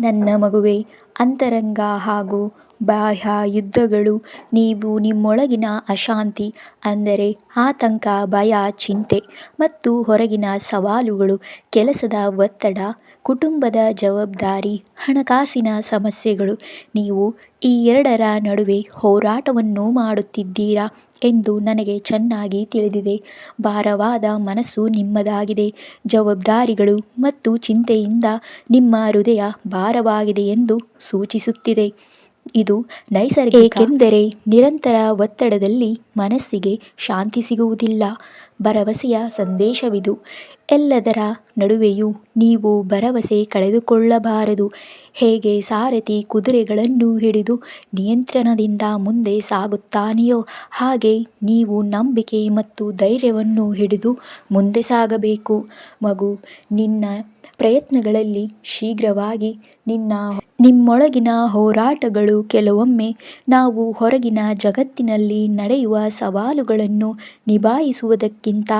ನನ್ನ ಮಗುವೇ ಅಂತರಂಗ ಹಾಗೂ ಬಾಹ್ಯ ಯುದ್ಧಗಳು, ನೀವು ನಿಮ್ಮೊಳಗಿನ ಅಶಾಂತಿ ಅಂದರೆ ಆತಂಕ, ಭಯ, ಚಿಂತೆ ಮತ್ತು ಹೊರಗಿನ ಸವಾಲುಗಳು, ಕೆಲಸದ ಒತ್ತಡ, ಕುಟುಂಬದ ಜವಾಬ್ದಾರಿ, ಹಣಕಾಸಿನ ಸಮಸ್ಯೆಗಳು, ನೀವು ಈ ಎರಡರ ನಡುವೆ ಹೋರಾಟವನ್ನು ಮಾಡುತ್ತಿದ್ದೀರಾ ಎಂದು ನನಗೆ ಚೆನ್ನಾಗಿ ತಿಳಿದಿದೆ. ಭಾರವಾದ ಮನಸ್ಸು ನಿಮ್ಮದಾಗಿದೆ, ಜವಾಬ್ದಾರಿಗಳು ಮತ್ತು ಚಿಂತೆಯಿಂದ ನಿಮ್ಮ ಹೃದಯ ಭಾರವಾಗಿದೆ ಎಂದು ಸೂಚಿಸುತ್ತಿದೆ. ಇದು ನೈಸರ್ಗಿಕ ಏಕೆಂದರೆ ನಿರಂತರ ಒತ್ತಡದಲ್ಲಿ ಮನಸ್ಸಿಗೆ ಶಾಂತಿ ಸಿಗುವುದಿಲ್ಲ. ಭರವಸೆಯ ಸಂದೇಶವಿದು. ಎಲ್ಲದರ ನಡುವೆಯೂ ನೀವು ಭರವಸೆ ಕಳೆದುಕೊಳ್ಳಬಾರದು. ಹೇಗೆ ಸಾರಥಿ ಕುದುರೆಗಳನ್ನು ಹಿಡಿದು ನಿಯಂತ್ರಣದಿಂದ ಮುಂದೆ ಸಾಗುತ್ತಾನೆಯೋ, ಹಾಗೆ ನೀವು ನಂಬಿಕೆ ಮತ್ತು ಧೈರ್ಯವನ್ನು ಹಿಡಿದು ಮುಂದೆ ಸಾಗಬೇಕು. ಮಗು, ನಿನ್ನ ಪ್ರಯತ್ನಗಳಲ್ಲಿ ಶೀಘ್ರವಾಗಿ ನಿನ್ನ ನಿಮ್ಮೊಳಗಿನ ಹೋರಾಟಗಳು ಕೆಲವೊಮ್ಮೆ ನಾವು ಹೊರಗಿನ ಜಗತ್ತಿನಲ್ಲಿ ನಡೆಯುವ ಸವಾಲುಗಳನ್ನು ನಿಭಾಯಿಸುವುದಕ್ಕಿಂತ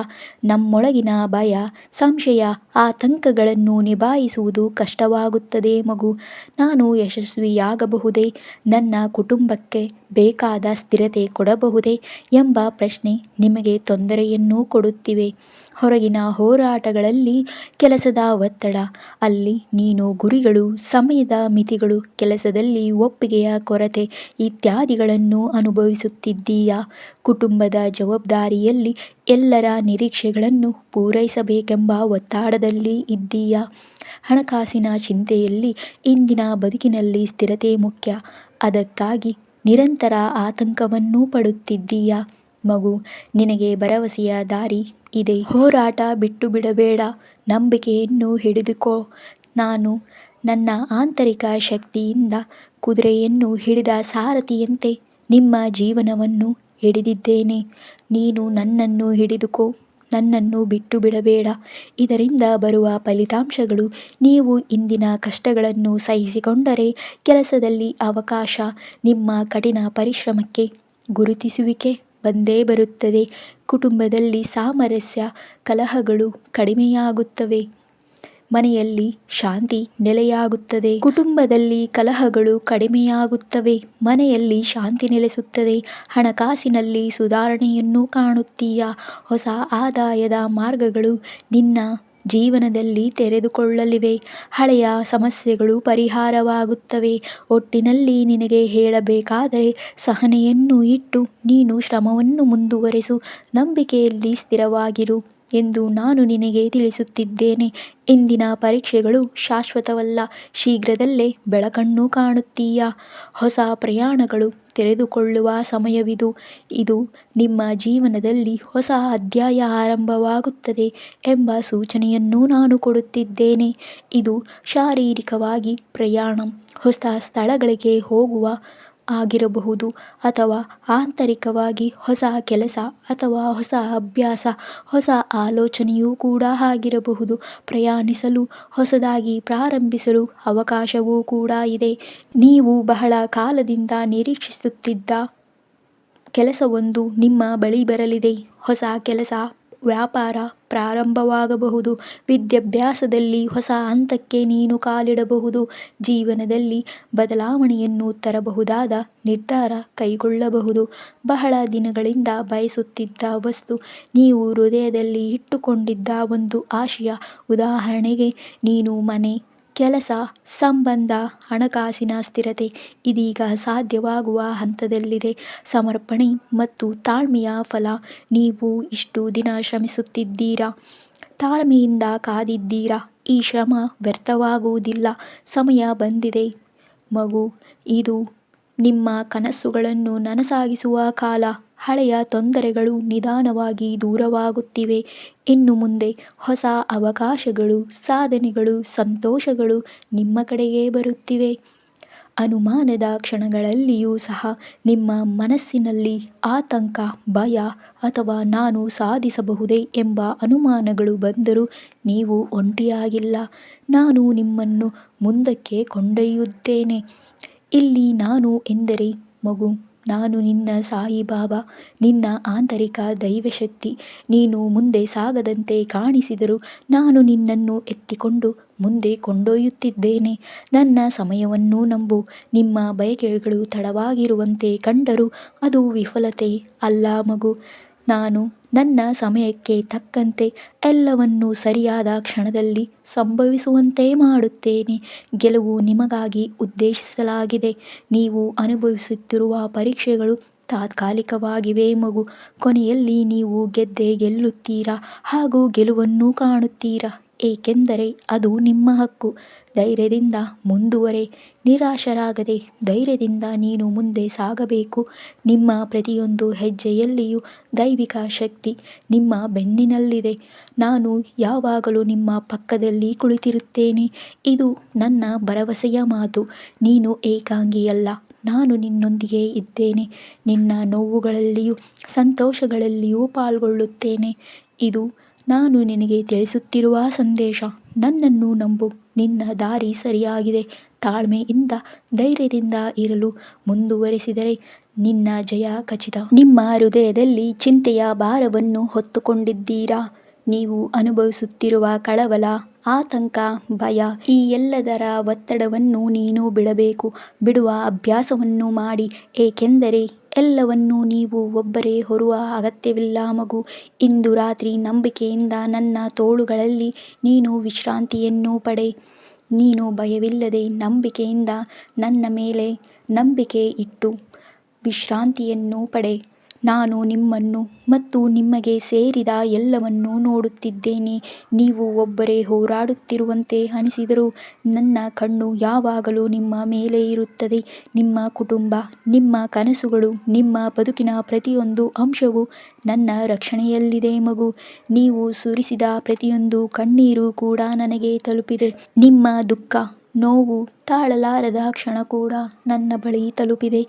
ನಮ್ಮೊಳಗಿನ ಭಯ ಸಂಶಯ ಆತಂಕಗಳನ್ನು ನಿಭಾಯಿಸುವುದು ಕಷ್ಟವಾಗುತ್ತದೆ ಮಗು. ನಾನು ಯಶಸ್ವಿಯಾಗಬಹುದೇ? ನನ್ನ ಕುಟುಂಬಕ್ಕೆ ಬೇಕಾದ ಸ್ಥಿರತೆ ಕೊಡಬಹುದೇ? ಎಂಬ ಪ್ರಶ್ನೆ ನಿಮಗೆ ತೊಂದರೆಯನ್ನು ಕೊಡುತ್ತಿವೆ. ಹೊರಗಿನ ಹೋರಾಟಗಳಲ್ಲಿ ಕೆಲಸದ ಒತ್ತಡ. ಅಲ್ಲಿ ನೀನು ಗುರಿಗಳು, ಸಮಯದ ಮಿತಿಗಳು, ಕೆಲಸದಲ್ಲಿ ಒಪ್ಪಿಗೆಯ ಕೊರತೆ ಇತ್ಯಾದಿಗಳನ್ನು ಅನುಭವಿಸುತ್ತಿದ್ದೀಯಾ? ಕುಟುಂಬದ ಜವಾಬ್ದಾರಿಯಲ್ಲಿ ಎಲ್ಲರ ನಿರೀಕ್ಷೆಗಳನ್ನು ಪೂರೈಸಬೇಕೆಂಬ ಒತ್ತಡದಲ್ಲಿ ಇದ್ದೀಯಾ? ಹಣಕಾಸಿನ ಚಿಂತೆಯಲ್ಲಿ ಇಂದಿನ ಬದುಕಿನಲ್ಲಿ ಸ್ಥಿರತೆ ಮುಖ್ಯ. ಅದಕ್ಕಾಗಿ ನಿರಂತರ ಆತಂಕವನ್ನೂ ಪಡುತ್ತಿದ್ದೀಯಾ? ಮಗು, ನಿನಗೆ ಭರವಸೆಯ ದಾರಿ ಇದೆ. ಹೋರಾಟ ಬಿಟ್ಟು ಬಿಡಬೇಡ ನಂಬಿಕೆಯನ್ನು ಹಿಡಿದುಕೋ. ನಾನು ನನ್ನ ಆಂತರಿಕ ಶಕ್ತಿಯಿಂದ ಕುದುರೆಯನ್ನು ಹಿಡಿದ ಸಾರಥಿಯಂತೆ ನಿಮ್ಮ ಜೀವನವನ್ನು ಹಿಡಿದಿದ್ದೇನೆ. ನೀನು ನನ್ನನ್ನು ಹಿಡಿದುಕೋ, ನನ್ನನ್ನು ಬಿಟ್ಟು ಬಿಡಬೇಡ ಇದರಿಂದ ಬರುವ ಫಲಿತಾಂಶಗಳು ನೀವು ಇಂದಿನ ಕಷ್ಟಗಳನ್ನು ಸಹಿಸಿಕೊಂಡರೆ ಕೆಲಸದಲ್ಲಿ ಅವಕಾಶ ನಿಮ್ಮ ಕಠಿಣ ಪರಿಶ್ರಮಕ್ಕೆ ಗುರುತಿಸುವಿಕೆ. ಬಂದೇ ಬರುತ್ತದೆ. ಕುಟುಂಬದಲ್ಲಿ ಸಾಮರಸ್ಯ ಕಲಹಗಳು ಕಡಿಮೆಯಾಗುತ್ತವೆ. ಮನೆಯಲ್ಲಿ ಶಾಂತಿ ನೆಲೆಯಾಗುತ್ತದೆ. ಕುಟುಂಬದಲ್ಲಿ ಕಲಹಗಳು ಕಡಿಮೆಯಾಗುತ್ತವೆ. ಮನೆಯಲ್ಲಿ ಶಾಂತಿ ನೆಲೆಸುತ್ತದೆ. ಹಣಕಾಸಿನಲ್ಲಿ ಸುಧಾರಣೆಯನ್ನು ಕಾಣುತ್ತೀಯ? ಹೊಸ ಆದಾಯದ ಮಾರ್ಗಗಳು ನಿನ್ನ ಜೀವನದಲ್ಲಿ ತೆರೆದುಕೊಳ್ಳಲಿವೆ. ಹಳೆಯ ಸಮಸ್ಯೆಗಳು ಪರಿಹಾರವಾಗುತ್ತವೆ. ಒಟ್ಟಿನಲ್ಲಿ ನಿನಗೆ ಹೇಳಬೇಕಾದರೆ ಸಹನೆಯನ್ನು ಇಟ್ಟು ನೀನು ಶ್ರಮವನ್ನು ಮುಂದುವರೆಸು. ನಂಬಿಕೆಯಲ್ಲಿ ಸ್ಥಿರವಾಗಿರು. ಎಂದು ನಾನು ನಿನಗೆ ತಿಳಿಸುತ್ತಿದ್ದೇನೆ. ಇಂದಿನ ಪರೀಕ್ಷೆಗಳು ಶಾಶ್ವತವಲ್ಲ. ಶೀಘ್ರದಲ್ಲೇ ಬೆಳಕನ್ನು ಕಾಣುತ್ತೀಯ? ಹೊಸ ಪ್ರಯಾಣಗಳು ತೆರೆದುಕೊಳ್ಳುವ ಸಮಯವಿದು. ಇದು ನಿಮ್ಮ ಜೀವನದಲ್ಲಿ ಹೊಸ ಅಧ್ಯಾಯ ಆರಂಭವಾಗುತ್ತದೆ ಎಂಬ ಸೂಚನೆಯನ್ನು ನಾನು ಕೊಡುತ್ತಿದ್ದೇನೆ. ಇದು ಶಾರೀರಿಕವಾಗಿ ಪ್ರಯಾಣ, ಹೊಸ ಸ್ಥಳಗಳಿಗೆ ಹೋಗುವ ಆಗಿರಬಹುದು ಅಥವಾ ಆಂತರಿಕವಾಗಿ ಹೊಸ ಕೆಲಸ ಅಥವಾ ಹೊಸ ಅಭ್ಯಾಸ, ಹೊಸ ಆಲೋಚನೆಯೂ ಕೂಡ ಆಗಿರಬಹುದು. ಪ್ರಯಾಣಿಸಲು, ಹೊಸದಾಗಿ ಪ್ರಾರಂಭಿಸಲು ಅವಕಾಶವೂ ಕೂಡ ಇದೆ. ನೀವು ಬಹಳ ಕಾಲದಿಂದ ನಿರೀಕ್ಷಿಸುತ್ತಿದ್ದ ಕೆಲಸವೊಂದು ನಿಮ್ಮ ಬಳಿ ಬರಲಿದೆ. ಹೊಸ ಕೆಲಸ ವ್ಯಾಪಾರ ಪ್ರಾರಂಭವಾಗಬಹುದು. ವಿದ್ಯಾಭ್ಯಾಸದಲ್ಲಿ ಹೊಸ ಹಂತಕ್ಕೆ ನೀನು ಕಾಲಿಡಬಹುದು. ಜೀವನದಲ್ಲಿ ಬದಲಾವಣೆಯನ್ನು ತರಬಹುದಾದ ನಿರ್ಧಾರ ಕೈಗೊಳ್ಳಬಹುದು. ಬಹಳ ದಿನಗಳಿಂದ ಬಯಸುತ್ತಿದ್ದ ವಸ್ತು ನೀವು ಹೃದಯದಲ್ಲಿ ಇಟ್ಟುಕೊಂಡಿದ್ದ ಒಂದು ಆಶಯ. ಉದಾಹರಣೆಗೆ, ನೀನು ಮನೆ ಕೆಲಸ, ಸಂಬಂಧ, ಹಣಕಾಸಿನ ಸ್ಥಿರತೆ ಇದೀಗ ಸಾಧ್ಯವಾಗುವ ಹಂತದಲ್ಲಿದೆ. ಸಮರ್ಪಣೆ ಮತ್ತು ತಾಳ್ಮೆಯ ಫಲ ನೀವು ಇಷ್ಟು ದಿನ ಶ್ರಮಿಸುತ್ತಿದ್ದೀರಾ? ತಾಳ್ಮೆಯಿಂದ ಕಾದಿದ್ದೀರಾ? ಈ ಶ್ರಮ ವ್ಯರ್ಥವಾಗುವುದಿಲ್ಲ. ಸಮಯ ಬಂದಿದೆ. ಮಗು, ಇದು ನಿಮ್ಮ ಕನಸುಗಳನ್ನು ನನಸಾಗಿಸುವ ಕಾಲ, ಹಳೆಯ ತೊಂದರೆಗಳು ನಿಧಾನವಾಗಿ ದೂರವಾಗುತ್ತಿವೆ. ಇನ್ನು ಮುಂದೆ ಹೊಸ ಅವಕಾಶಗಳು, ಸಾಧನೆಗಳು, ಸಂತೋಷಗಳು ನಿಮ್ಮ ಕಡೆಗೆ ಬರುತ್ತಿವೆ. ಅನುಮಾನದ ಕ್ಷಣಗಳಲ್ಲಿಯೂ ಸಹ ನಿಮ್ಮ ಮನಸ್ಸಿನಲ್ಲಿ ಆತಂಕ, ಭಯ ಅಥವಾ ನಾನು ಸಾಧಿಸಬಹುದೇ ಎಂಬ ಅನುಮಾನಗಳು ಬಂದರೂ ನೀವು ಒಂಟಿಯಾಗಿಲ್ಲ. ನಾನು ನಿಮ್ಮನ್ನು ಮುಂದಕ್ಕೆ ಕೊಂಡೊಯ್ಯುತ್ತೇನೆ. ಇಲ್ಲಿ ನಾನು ಎಂದರೆ, ಮಗು, ನಾನು ನಿನ್ನ ಸಾಯಿಬಾಬಾ ನಿನ್ನ ಆಂತರಿಕ ದೈವಶಕ್ತಿ. ನೀನು ಮುಂದೆ ಸಾಗದಂತೆ ಕಾಣಿಸಿದರೂ ನಾನು ನಿನ್ನನ್ನು ಎತ್ತಿಕೊಂಡು ಮುಂದೆ ಕೊಂಡೊಯ್ಯುತ್ತಿದ್ದೇನೆ. ನನ್ನ ಸಮಯವನ್ನು ನಂಬು. ನಿಮ್ಮ ಬಯಕೆಗಳು ತಡವಾಗಿರುವಂತೆ ಕಂಡರೂ ಅದು ವಿಫಲತೆ ಅಲ್ಲ ಮಗು. ನಾನು ನನ್ನ ಸಮಯಕ್ಕೆ ತಕ್ಕಂತೆ ಎಲ್ಲವನ್ನೂ ಸರಿಯಾದ ಕ್ಷಣದಲ್ಲಿ ಸಂಭವಿಸುವಂತೆ ಮಾಡುತ್ತೇನೆ. ಗೆಲುವು ನಿಮಗಾಗಿ ಉದ್ದೇಶಿಸಲಾಗಿದೆ. ನೀವು ಅನುಭವಿಸುತ್ತಿರುವ ಪರೀಕ್ಷೆಗಳು ತಾತ್ಕಾಲಿಕವಾಗಿವೆ ಮಗು. ಕೊನೆಯಲ್ಲಿ ನೀವು ಗೆದ್ದೇ ಗೆಲ್ಲುತ್ತೀರಾ ಹಾಗೂ ಗೆಲುವನ್ನು ಕಾಣುತ್ತೀರಾ? ಏಕೆಂದರೆ ಅದು ನಿಮ್ಮ ಹಕ್ಕು. ಧೈರ್ಯದಿಂದ ಮುಂದುವರೆ, ನಿರಾಶರಾಗದೆ ಧೈರ್ಯದಿಂದ ನೀನು ಮುಂದೆ ಸಾಗಬೇಕು. ನಿಮ್ಮ ಪ್ರತಿಯೊಂದು ಹೆಜ್ಜೆಯಲ್ಲಿಯೂ ದೈವಿಕ ಶಕ್ತಿ ನಿಮ್ಮ ಬೆನ್ನಿನಲ್ಲಿದೆ. ನಾನು ಯಾವಾಗಲೂ ನಿಮ್ಮ ಪಕ್ಕದಲ್ಲಿ ಕುಳಿತಿರುತ್ತೇನೆ. ಇದು ನನ್ನ ಭರವಸೆಯ ಮಾತು. ನೀನು ಏಕಾಂಗಿಯಲ್ಲ. ನಾನು ನಿನ್ನೊಂದಿಗೆ ಇದ್ದೇನೆ. ನಿನ್ನ ನೋವುಗಳಲ್ಲಿಯೂ ಸಂತೋಷಗಳಲ್ಲಿಯೂ ಪಾಲ್ಗೊಳ್ಳುತ್ತೇನೆ. ಇದು ನಾನು ನಿನಗೆ ತಿಳಿಸುತ್ತಿರುವ ಸಂದೇಶ ನನ್ನನ್ನು ನಂಬು. ನಿನ್ನ ದಾರಿ ಸರಿಯಾಗಿದೆ. ತಾಳ್ಮೆಯಿಂದ, ಧೈರ್ಯದಿಂದ ಇರಲು ಮುಂದುವರೆಸಿದರೆ ನಿನ್ನ ಜಯ ಖಚಿತ. ನಿಮ್ಮ ಹೃದಯದಲ್ಲಿ ಚಿಂತೆಯ ಭಾರವನ್ನು ಹೊತ್ತುಕೊಂಡಿದ್ದೀರಾ? ನೀವು ಅನುಭವಿಸುತ್ತಿರುವ ಕಳವಳ, ಆತಂಕ, ಭಯ ಈ ಎಲ್ಲದರ ಒತ್ತಡವನ್ನು ನೀನು ಬಿಡಬೇಕು. ಬಿಡುವ ಅಭ್ಯಾಸವನ್ನು ಮಾಡಿ, ಏಕೆಂದರೆ ಎಲ್ಲವನ್ನೂ ನೀವು ಒಬ್ಬರೇ ಹೊರುವ ಅಗತ್ಯವಿಲ್ಲ ಮಗು. ಇಂದು ರಾತ್ರಿ ನಂಬಿಕೆಯಿಂದ ನನ್ನ ತೋಳುಗಳಲ್ಲಿ ನೀನು ವಿಶ್ರಾಂತಿಯನ್ನು ಪಡೆ. ನೀನು ಭಯವಿಲ್ಲದೆ ನಂಬಿಕೆಯಿಂದ ನನ್ನ ಮೇಲೆ ನಂಬಿಕೆ ಇಟ್ಟು ವಿಶ್ರಾಂತಿಯನ್ನು ಪಡೆ. ನಾನು ನಿಮ್ಮನ್ನು ಮತ್ತು ನಿಮಗೆ ಸೇರಿದ ಎಲ್ಲವನ್ನೂ ನೋಡುತ್ತಿದ್ದೇನೆ. ನೀವು ಒಬ್ಬರೇ ಹೋರಾಡುತ್ತಿರುವಂತೆ ಅನಿಸಿದರೂ ನನ್ನ ಕಣ್ಣು ಯಾವಾಗಲೂ ನಿಮ್ಮ ಮೇಲೆ ಇರುತ್ತದೆ. ನಿಮ್ಮ ಕುಟುಂಬ, ನಿಮ್ಮ ಕನಸುಗಳು, ನಿಮ್ಮ ಬದುಕಿನ ಪ್ರತಿಯೊಂದು ಅಂಶವೂ ನನ್ನ ರಕ್ಷಣೆಯಲ್ಲಿದೆ ಮಗು. ನೀವು ಸುರಿಸಿದ ಪ್ರತಿಯೊಂದು ಕಣ್ಣೀರು ಕೂಡ ನನಗೆ ತಲುಪಿದೆ. ನಿಮ್ಮ ದುಃಖ, ನೋವು ತಾಳಲಾರದ ಕ್ಷಣ ಕೂಡ ನನ್ನ ಬಳಿ ತಲುಪಿದೆ.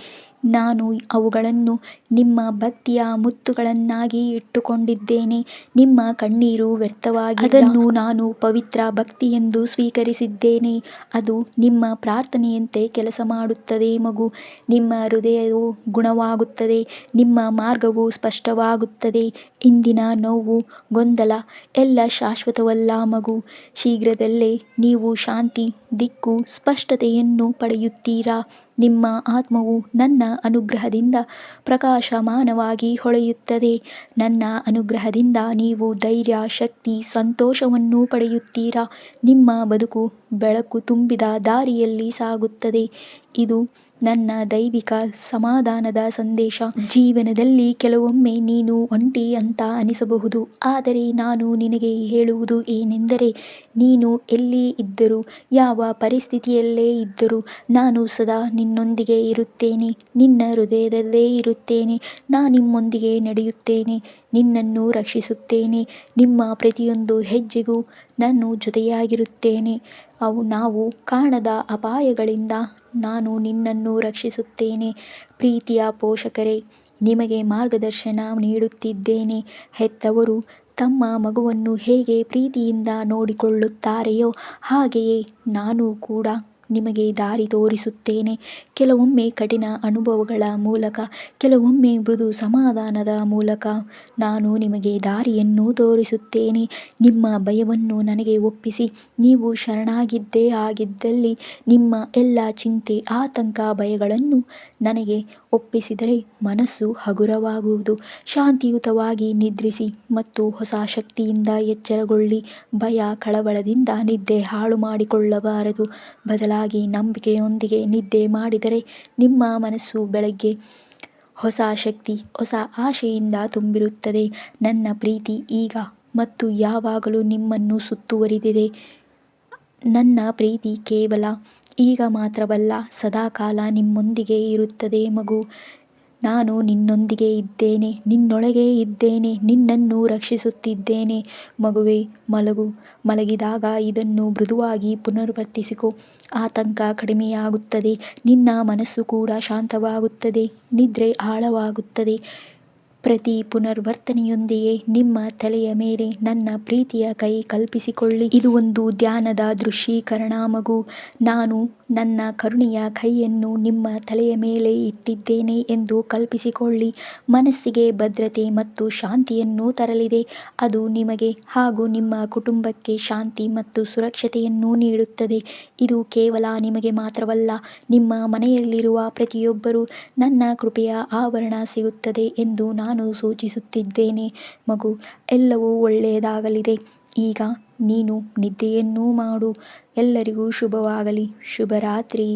ನಾನು ಅವುಗಳನ್ನು ನಿಮ್ಮ ಭಕ್ತಿಯ ಮುತ್ತುಗಳನ್ನಾಗಿ ಇಟ್ಟುಕೊಂಡಿದ್ದೇನೆ. ನಿಮ್ಮ ಕಣ್ಣೀರು ವ್ಯರ್ಥವಾಗಿಲ್ಲ. ಅದನ್ನು ನಾನು ಪವಿತ್ರ ಭಕ್ತಿ ಎಂದು ಸ್ವೀಕರಿಸಿದ್ದೇನೆ. ಅದು ನಿಮ್ಮ ಪ್ರಾರ್ಥನೆಯಂತೆ ಕೆಲಸ ಮಾಡುತ್ತದೆ ಮಗು. ನಿಮ್ಮ ಹೃದಯವು ಗುಣವಾಗುತ್ತದೆ. ನಿಮ್ಮ ಮಾರ್ಗವು ಸ್ಪಷ್ಟವಾಗುತ್ತದೆ. ಇಂದಿನ ನೋವು, ಗೊಂದಲ ಎಲ್ಲ ಶಾಶ್ವತವಲ್ಲ ಮಗು. ಶೀಘ್ರದಲ್ಲೇ ನೀವು ಶಾಂತಿ, ದಿಕ್ಕು, ಸ್ಪಷ್ಟತೆಯನ್ನು ಪಡೆಯುತ್ತೀರಾ? ನಿಮ್ಮ ಆತ್ಮವು ನನ್ನ ಅನುಗ್ರಹದಿಂದ ಪ್ರಕಾಶಮಾನವಾಗಿ ಹೊಳೆಯುತ್ತದೆ. ನನ್ನ ಅನುಗ್ರಹದಿಂದ ನೀವು ಧೈರ್ಯ, ಶಕ್ತಿ, ಸಂತೋಷವನ್ನು ಪಡೆಯುತ್ತೀರಾ? ನಿಮ್ಮ ಬದುಕು ಬೆಳಕು ತುಂಬಿದ ದಾರಿಯಲ್ಲಿ ಸಾಗುತ್ತದೆ. ಇದು ನನ್ನ ದೈವಿಕ ಸಮಾಧಾನದ ಸಂದೇಶ. ಜೀವನದಲ್ಲಿ ಕೆಲವೊಮ್ಮೆ ನೀನು ಒಂಟಿ ಅಂತ ಅನಿಸಬಹುದು. ಆದರೆ ನಾನು ನಿನಗೆ ಹೇಳುವುದು ಏನೆಂದರೆ, ನೀನು ಎಲ್ಲಿ ಇದ್ದರೂ, ಯಾವ ಪರಿಸ್ಥಿತಿಯಲ್ಲೇ ಇದ್ದರೂ, ನಾನು ಸದಾ ನಿನ್ನೊಂದಿಗೆ ಇರುತ್ತೇನೆ. ನಿನ್ನ ಹೃದಯದಲ್ಲೇ ಇರುತ್ತೇನೆ. ನಾನು ನಿಮ್ಮೊಂದಿಗೆ ನಡೆಯುತ್ತೇನೆ. ನಿನ್ನನ್ನು ರಕ್ಷಿಸುತ್ತೇನೆ. ನಿಮ್ಮ ಪ್ರತಿಯೊಂದು ಹೆಜ್ಜೆಗೂ ನಾನು ಜೊತೆಯಾಗಿರುತ್ತೇನೆ. ಅವು ನಾವು ಕಾಣದ ಅಪಾಯಗಳಿಂದ ನಾನು ನಿನ್ನನ್ನು ರಕ್ಷಿಸುತ್ತೇನೆ. ಪ್ರೀತಿಯ ಪೋಷಕರೇ, ನಿಮಗೆ ಮಾರ್ಗದರ್ಶನ ನೀಡುತ್ತಿದ್ದೇನೆ. ಹೆತ್ತವರು ತಮ್ಮ ಮಗುವನ್ನು ಹೇಗೆ ಪ್ರೀತಿಯಿಂದ ನೋಡಿಕೊಳ್ಳುತ್ತಾರೆಯೋ ಹಾಗೆಯೇ ನಾನು ಕೂಡ. ನಿಮಗೆ ದಾರಿ ತೋರಿಸುತ್ತೇನೆ. ಕೆಲವೊಮ್ಮೆ ಕಠಿಣ ಅನುಭವಗಳ ಮೂಲಕ, ಕೆಲವೊಮ್ಮೆ ಮೃದು ಸಮಾಧಾನದ ಮೂಲಕ ನಾನು ನಿಮಗೆ ದಾರಿಯನ್ನು ತೋರಿಸುತ್ತೇನೆ. ನಿಮ್ಮ ಭಯವನ್ನು ನನಗೆ ಒಪ್ಪಿಸಿ. ನೀವು ಶರಣಾಗಿದ್ದೇ ಆಗಿದ್ದಲ್ಲಿ ನಿಮ್ಮ ಎಲ್ಲ ಚಿಂತೆ, ಆತಂಕ, ಭಯಗಳನ್ನು ನನಗೆ ಒಪ್ಪಿಸಿದರೆ ಮನಸ್ಸು ಹಗುರವಾಗುವುದು. ಶಾಂತಿಯುತವಾಗಿ ನಿದ್ರಿಸಿ ಮತ್ತು ಹೊಸ ಶಕ್ತಿಯಿಂದ ಎಚ್ಚರಗೊಳ್ಳಿ. ಭಯ, ಕಳವಳದಿಂದ ನಿದ್ದೆ ಹಾಳು ಮಾಡಿಕೊಳ್ಳಬಾರದು ಬದಲಾಗಿ ನಂಬಿಕೆಯೊಂದಿಗೆ ನಿದ್ದೆ ಮಾಡಿದರೆ ನಿಮ್ಮ ಮನಸ್ಸು ಬೆಳಗ್ಗೆ ಹೊಸ ಶಕ್ತಿ, ಹೊಸ ಆಶೆಯಿಂದ ತುಂಬಿರುತ್ತದೆ. ನನ್ನ ಪ್ರೀತಿ ಈಗ ಮತ್ತು ಯಾವಾಗಲೂ ನಿಮ್ಮನ್ನು ಸುತ್ತುವರಿದಿದೆ. ನನ್ನ ಪ್ರೀತಿ ಕೇವಲ ಈಗ ಮಾತ್ರವಲ್ಲ, ಸದಾಕಾಲ ನಿಮ್ಮೊಂದಿಗೆ ಇರುತ್ತದೆ ಮಗು. ನಾನು ನಿನ್ನೊಂದಿಗೆ ಇದ್ದೇನೆ, ನಿನ್ನೊಳಗೆ ಇದ್ದೇನೆ, ನಿನ್ನನ್ನು ರಕ್ಷಿಸುತ್ತಿದ್ದೇನೆ. ಮಗುವೆ, ಮಲಗು. ಮಲಗಿದಾಗ ಇದನ್ನು ಮೃದುವಾಗಿ ಪುನರ್ವರ್ತಿಸಿಕೊ. ಆತಂಕ ಕಡಿಮೆಯಾಗುತ್ತದೆ, ನಿನ್ನ ಮನಸ್ಸು ಕೂಡ ಶಾಂತವಾಗುತ್ತದೆ, ನಿದ್ರೆ ಆಳವಾಗುತ್ತದೆ. ಪ್ರತಿ ಪುನರ್ವರ್ತನೆಯೊಂದಿಗೆ ನಿಮ್ಮ ತಲೆಯ ಮೇಲೆ ನನ್ನ ಪ್ರೀತಿಯ ಕೈ ಕಲ್ಪಿಸಿಕೊಳ್ಳಿ. ಇದು ಒಂದು ಧ್ಯಾನದ ದೃಶ್ಯೀಕರಣ ಮಗು. ನಾನು ನನ್ನ ಕರುಣೆಯ ಕೈಯನ್ನು ನಿಮ್ಮ ತಲೆಯ ಮೇಲೆ ಇಟ್ಟಿದ್ದೇನೆ ಎಂದು ಕಲ್ಪಿಸಿಕೊಳ್ಳಿ. ಮನಸ್ಸಿಗೆ ಭದ್ರತೆ ಮತ್ತು ಶಾಂತಿಯನ್ನು ತರಲಿದೆ. ಅದು ನಿಮಗೆ ಹಾಗೂ ನಿಮ್ಮ ಕುಟುಂಬಕ್ಕೆ ಶಾಂತಿ ಮತ್ತು ಸುರಕ್ಷತೆಯನ್ನು ನೀಡುತ್ತದೆ. ಇದು ಕೇವಲ ನಿಮಗೆ ಮಾತ್ರವಲ್ಲ, ನಿಮ್ಮ ಮನೆಯಲ್ಲಿರುವ ಪ್ರತಿಯೊಬ್ಬರೂ ನನ್ನ ಕೃಪೆಯ ಆವರಣ ಸಿಗುತ್ತದೆ ಎಂದು ನಾನು ಸೂಚಿಸುತ್ತಿದ್ದೇನೆ ಮಗು ಎಲ್ಲವೂ ಒಳ್ಳೆಯದಾಗಲಿದೆ. ಈಗ ನೀನು ನಿದ್ದೆಯನ್ನು ಮಾಡು. ಎಲ್ಲರಿಗೂ ಶುಭವಾಗಲಿ. ಶುಭರಾತ್ರಿ.